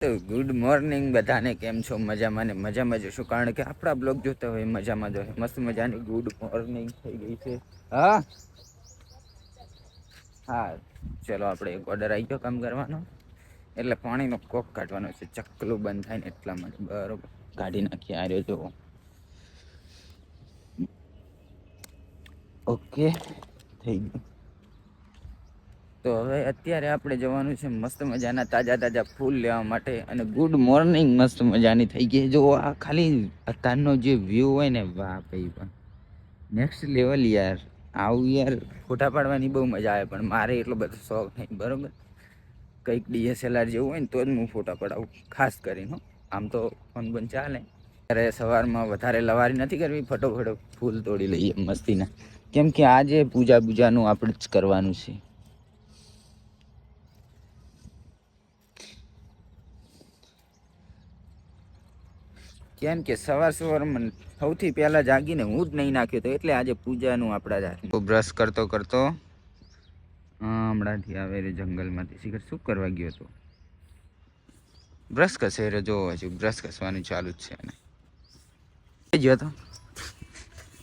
તો good morning બધાને, કેમ છો? મજામાં ને મજામાં જશો? કારણ કે આપણા બ્લોગ જોતા હોય મજામાં જોઈએ મસ્ત મજાની ગુડ મોર્નિંગ થઈ ગઈ છે. હા? હા. ચલો, આપણે એક ઓર્ડર આવી ગયો કામ કરવાનો. એટલે પાણીનો કોક કાઢવાનો છે. ચકલું બંધ થાય ને એટલા માટે. બરોબર. કાઢી નાખીએ. આ રહ્યો ઓકે. થઈ ગયું. તો હવે અત્યારે આપણે જવાનું છે મસ્ત મજાના તાજા તાજા ફૂલ લેવા માટે અને ગુડ મોર્નિંગ મસ્ત મજાની થઈ ગઈ. જો આ ખાલી અત્યારનો જે વ્યૂ હોય ને, વાહ ભાઈ પણ નેક્સ્ટ લેવલ યાર. આવું યાર ફોટા પાડવાની બહુ મજા આવે, પણ મારે એટલો બધો શોખ નહીં, બરાબર? કંઈક ડીએસએલઆર જેવું હોય ને, તો જ હું ફોટા પડાવું, ખાસ કરીને આમ તો ફોન બંધ ચાલે. ત્યારે સવારમાં વધારે લવારી નથી કરવી, ફટોફટો ફૂલ તોડી લઈએ મસ્તીના. કેમ કે આજે પૂજા પૂજાનું આપણે જ કરવાનું છે. કેમ કે સવાર સવારમાં સૌથી પહેલા જાગીને હું જ નહીં નાખ્યો હતો એટલે આજે પૂજાનું આપણા જ બ્રશ કરતો કરતો હમણાંથી આવે જંગલમાંથી શીખર શું કરવા ગયો હતો બ્રશ કસે રે જો હજુ, બ્રશ કસવાનું ચાલુ જ છે એને. ગયો તો?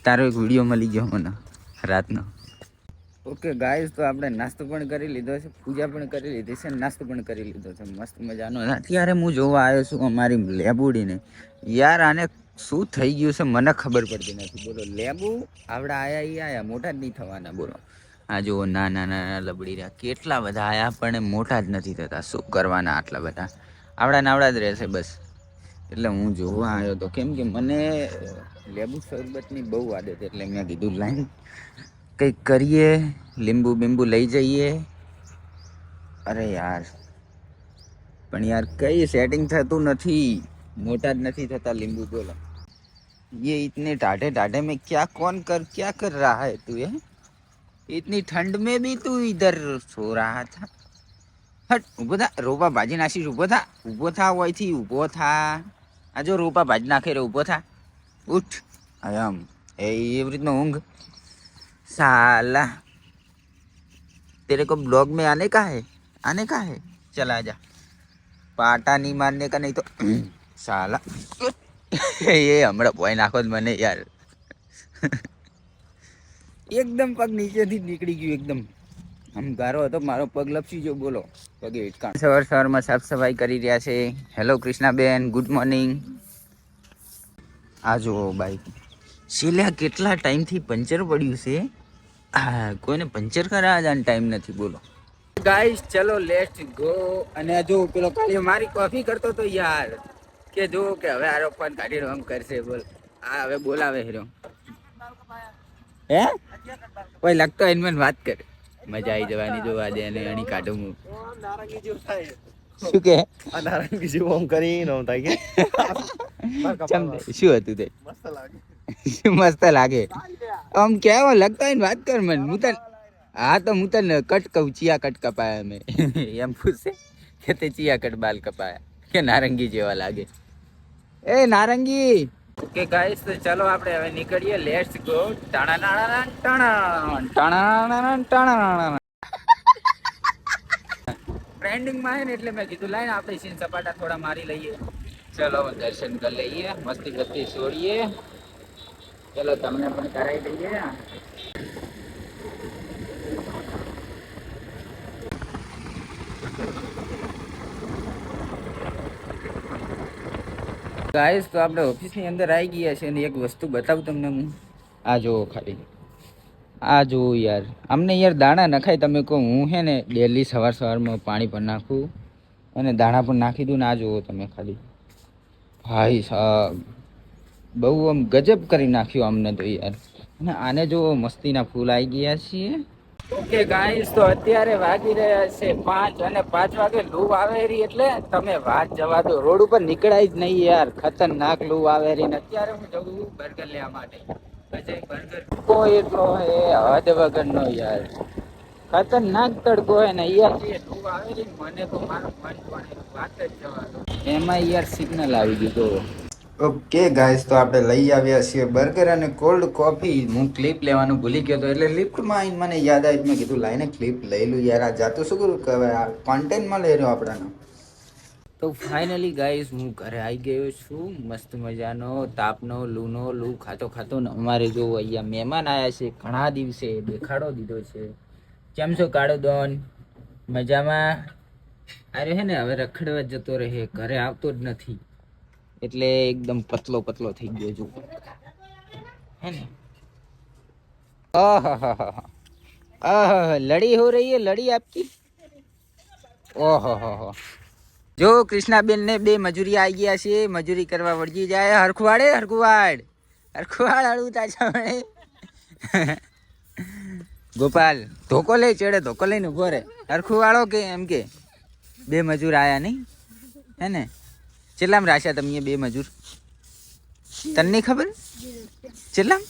તારો એક વીડિયો મળી ગયો મને, રાતનો. ઓકે ગાઈસ તો આપણે નાસ્તો પણ કરી લીધો છે, પૂજા પણ કરી લીધી છે, નાસ્તો પણ કરી લીધો છે. મસ્ત મજાનો. અત્યારે હું જોવા આવ્યો છું અમારી લેબુડીને. યાર, આને શું થઈ ગયું છે મને ખબર પડતી નથી. બોલો, લેબુ આપણે આયા ઈ આયા, મોટા જ નહીં થવાના, બોલો. આ જુઓ, નાના નાના લબડી રહ્યા કેટલા બધા આયા, પણ એ મોટા જ નથી થતા. શું કરવાના આટલા બધા? આવડા નાવડા જ રહેશે, બસ. એટલે હું જોવા આવ્યો તો કેમ કે મને લેબુ શરબતની બહુ આદત એટલે મેં કીધું, લાઈન કંઈક કરીએ લીંબુ બીંબુ લઈ જઈએ અરે યાર પણ યાર કઈ સેટિંગ થતું નથી મોટા જ નથી થતા લીંબુ બોલો ये इतने टाटे टाटे में क्या कौन कर क्या कर रहा है तू ये इतनी ठंड में भी तू इधर सो रहा था હટ ઊભો થા રોપા ભાજી નાખીશ ઊભો થા ઊભો થા હોયથી ઊભો થા આ જો રોપા ભાજી નાખે રે ઊભો થા ઉઠ આમ એ એવી રીતનો ઊંઘ साला तेरे को ब्लॉग में आने का है आने का है चला जा पाटा नहीं मारने का नहीं तो साला ये हमारा बोय नाखो જ મને યાર એકદમ પગ નીચેથી નીકળી ગયું એકદમ આમ ગારો હતો મારો પગ લપસી ગયો બોલો પગે હિટકા સવાર સવારમાં સાફ સફાઈ કરી રહ્યા છે હેલો કૃષ્ણાબેન ગુડ મોર્નિંગ આ જુઓ બાઈક છેલ્લા કેટલા ટાઈમથી પંચર પડ્યું છે આ કોઈને પંચર કરાવવાનો ટાઈમ નથી બોલો. ગાઈસ ચલો લેટ્સ ગો અને જો પેલો કાલે મારી કોફી કરતો તો યાર. કે જો કે હવે આરો પણ કાઢી આમ કરશે બોલ. આ હવે બોલાવે હીરો હે? કોઈ લાગતો એને મને વાત કરે. મજા આવી જવાની જો આજે એને અણી કાઢું હું નારંગી જેવું થાય શું કે? આ નારંગી જેવું આમ કરી આમ થાય કે. શું હતું તે? મસ્ત લાગે. મસ્ત લાગે. આમ કેવો લગતા હોય વાત કર મને હું તને હા તો હું તને કટ કહું, ચિયા કટ કપાયા મેં એમ પૂછશે કે તે ચિયા કટ બાલ કપાયા, કે નારંગી જેવા લાગે. એ નારંગી. કે ગાઈસ ચલો આપણે હવે નીકળીએ. લેટ્સ ગો ટાણા ટાણા ટાણા ટ્રેન્ડિંગમાં હે ને એટલે મેં કીધું લાઈને આપણે સીન સપાટા થોડા મારી લઈએ. ચલો દર્શન કરી લઈએ. મસ્તી બસ્તી છોડીએ ચલો, તમને પણ કરાવી દઈએ. ગાઈસ તો આપણે ઓફિસની અંદર આવી ગયા છે અને એક વસ્તુ બતાવું તમને હું. આ જુઓ ખાલી. આ જુઓ યાર. અમને યાર દાણા નખાય, તમે કહો, હું હે ને ડેલી સવાર સવારમાં પાણી પર નાખું અને દાણા પણ નાખી દઉં ને આ જુઓ તમે ખાલી. ભાઈ સાહેબ બહુ આમ ગજબ કરી નાખ્યું અમને તો યાર. અને આને જો મસ્તીના ફૂલ આવી ગયા છીએ. ઓકે ગાઈસ તો અત્યારે વાગી રહ્યા છે પાંચ અને પાંચ વાગે લૂ આવે રહી એટલે તમે વાત જવા દો. રોડ ઉપર નીકળાય જ નહીં યાર. ખતરનાક લૂ આવે રહી ને અત્યારે હું છું બર્ગર લેવા માટે. બર્ગર કોઈ એટલો હે, હદ વગરનો યાર. ખતરનાક તડકો હે ને યાર. લૂ આવે મને તો જવા એમાં યાર સિગ્નલ આવી ગયું ઓકે ગાઈસ તો આપણે લઈ આવ્યા છીએ બર્ગર અને કોલ્ડ કોફી હું ક્લિપ લેવાનું ભૂલી ગયો હતો, એટલે લિફ્ટમાં આવીને મને યાદ આવી મેં કીધું, લાઈને ક્લિપ લઈ લઉં યાર, આ જાતું શું કરું? કે આ કોન્ટેન્ટમાં લઈ રહ્યો આપણાનો. તો ફાઇનલી ગાઈસ હું ઘરે આવી ગયો છું, મસ્ત મજાનો, તાપનો, લૂનો, લૂ ખાતો ખાતો ને અમારે જો અહીંયા મહેમાન આવ્યા છે, ઘણા દિવસે દેખાડો દીધો છે. કેમ છો, કાળો દોન? મજામાં? અરે હે ને, હવે રખડવા જતો રહે, ઘરે આવતો જ નથી. એટલે એકદમ પતલો પતલો થઈ ગયો જો હે ને? આહ લડી હો રહી હે? લડી આપતી ઓહો હો જો કૃષ્ણાબેન ને બે મજૂરી આવી ગયા છે. મજૂરી કરવા વળગી જાય. હરખુવાડે, હરખુવાડ. હરખુવાડ હળવું તાજા મળે ગોપાલ, ધોકો લે, ચડે ધોકો લઈને ઊભો રહે. હરખુવાળો કે એમ કે? બે મજૂર આયા નહીં? હે ને? ચેટલામ રાખ્યા તમે બે મજૂર? તને નહીં ખબર? ચેટલામ?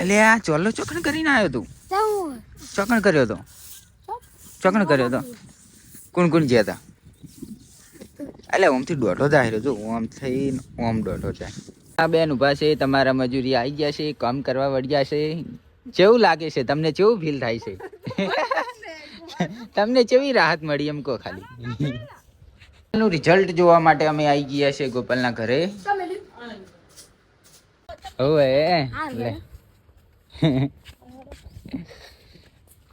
એટલે આ ચોલ્લો ચોકણ કરીને આવ્યો તું. ચોકણ કર્યો હતો ચોકણ કર્યો તો? કોણ કોણ જ્યા હતા એટલે ઓમથી દોઢો જાય જો, ઓમ થઈને ઓમ દોઢો જાય આ બેન ઊભા છે, તમારા મજૂરી આવી ગયા છે, કામ કરવા વળ્યા છે. કેવું લાગે છે, તમને કેવું ફીલ થાય છે. તમને કેવી રાહત મળી એમ કહો ખાલી. એનું રિઝલ્ટ જોવા માટે અમે આવી ગયા છે ગોપાલના ઘરે. લે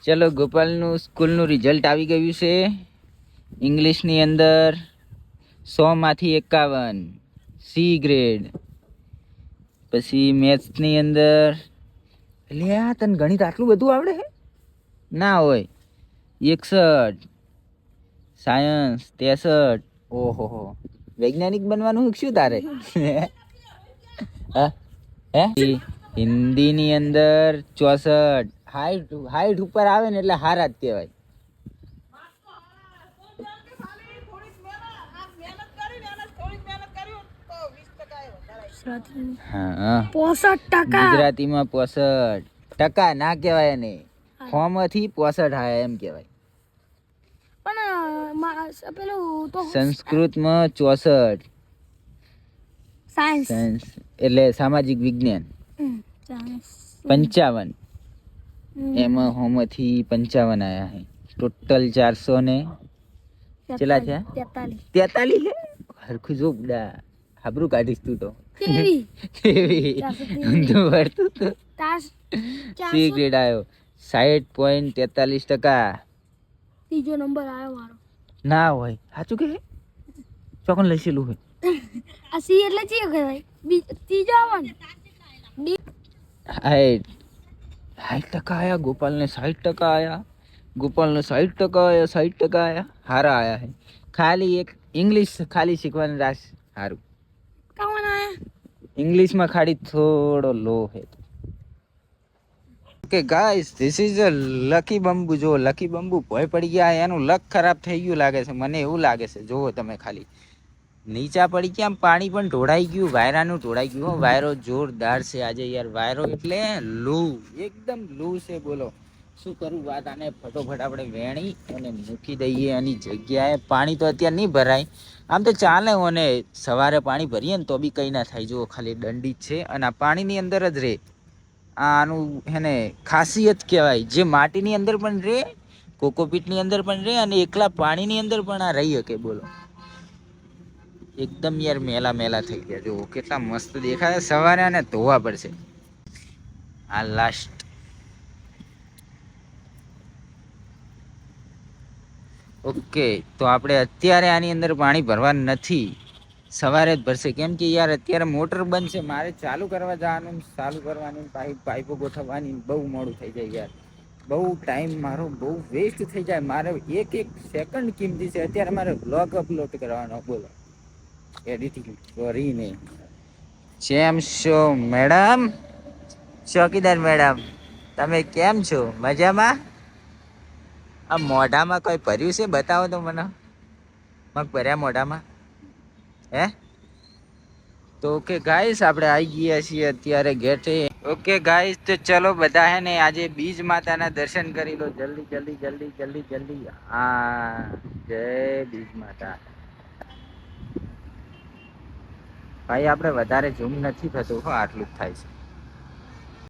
ચલો ગોપાલનું સ્કૂલનું રિઝલ્ટ આવી ગયું છે. ઇંગ્લિશની અંદર સોમાંથી એકાવન. સી ગ્રેડ પછી મેથ્સની અંદર એટલે આ તને ગણિત આટલું બધું આવડે છે ના હોય. એકસઠ. સાયન્સ ત્રેસઠ. ઓહો હો. વૈજ્ઞાનિક બનવાનું શું તારે? હા? હિન્દીની અંદર ચોસઠ. હાઈટ હાઈટ ઉપર આવે ને એટલે હારા જ કહેવાય. પોસઠ ટકા. ગુજરાતીમાં પોસઠ. ટકા ના કહેવાય એને. ફોર્મથી પોસઠ હા એમ કહેવાય. પણ પેલું તો સંસ્કૃતમાં ચોસઠ. સાયન્સ. સાયન્સ. એટલે સામાજિક વિજ્ઞાન. પંચાવન. એમાં હોમથી પંચાવન આયા હે. ટોટલ ચારસો ને કેટલા થયા? તેતાલીસ. હરખું જો બુડા. હાબરું કાઢીશ તું તો. ઊંધું તો. સી ગ્રેડ આવ્યો સાઠ પોઈન્ટ તેતાલીસ ટકા. ત્રીજો નંબર આવ્યો મારો. ના હોય. સાચું કે ચોકન લઈશેલું હોય. આ સી એટલે ચી કહેવાય? ત્રીજો આવવાનો ને સાઠ ટકા આયા ગોપાલને સાઠ ટકા આયા. ગોપાલને સાઠ ટકા આયા સાઠ ટકા આયા. હારા આયા હે. ખાલી એક ઇંગ્લિશ ખાલી શીખવાની રાશ સારું કાવન આયા? ઇંગ્લિશમાં ખાલી થોડો લો હે. Okay guys this is a lucky bamboo જો લકી બંબુ ભય પડી ગયા, એનું લક ખરાબ થઈ ગયું લાગે છે. મને એવું લાગે છે. જુઓ તમે ખાલી. નીચા પડી ગયા પાણી પણ ઢોળાઈ ગયું, વાયરાનું ઢોળાઈ ગયું. વાયરો જોરદાર છે આજે યાર. વાયરો એટલે લૂ. એકદમ લૂ છે બોલો. શું કરું? વાત આને ફટોફટ આપણે વેણી અને મૂકી દઈએ એની જગ્યાએ. પાણી તો અત્યારે નહીં ભરાય. આમ તો ચાલે અને સવારે પાણી ભરીએ ને તો બી કંઈ ના થાય. જુઓ ખાલી દંડી છે અને આ પાણીની અંદર જ રહે આનું હેને ખાસિયત કહેવાય. જે માટીની અંદર પણ રહે કોકોપીટની અંદર પણ રહે અને એકલા પાણીની અંદર પણ આ રહી શકે, બોલો. એકદમ યાર મેલા મેલા થઈ ગયા. જુઓ, કેટલા મસ્ત દેખાય. સવારે આને ધોવા પડશે. આ લાસ્ટ ઓકે તો આપણે અત્યારે આની અંદર પાણી ભરવા નથી. સવારે જ ભરશે. કેમ કે યાર, અત્યારે મોટર બંધ છે, મારે ચાલુ કરવા જવાનું, ચાલુ કરવાની, પાઇપ, પાઇપો ગોઠવવાની, બહુ મોડું થઈ જાય યાર. બહુ ટાઈમ મારો, બહુ વેસ્ટ થઈ જાય. મારે એક એક સેકન્ડ કિંમતી છે. અત્યારે મારે બ્લોગ અપલોડ કરવાનો, બોલો. એડિટિંગ કરીને. જેમ છો મેડમ ચોકીદાર મેડમ તમે કેમ છો? મજામાં? આ મોઢામાં કોઈ ભર્યું છે? બતાવો તો મને. મગ ભર્યા મોઢામાં? હે? તો ઓકે ગાઈસ આપણે આવી ગયા છીએ અત્યારે ગેટે ઓકે ગાઈસ તો ચલો બધા હે ને, આજે બીજ માતાના દર્શન કરી લો. જલ્દી જલ્દી જલ્દી જલ્દી જલ્દી. હા, જય બીજ માતા. ભાઈ, આપણે વધારે ઝૂમ નથી થતું હો, આટલું જ થાય છે.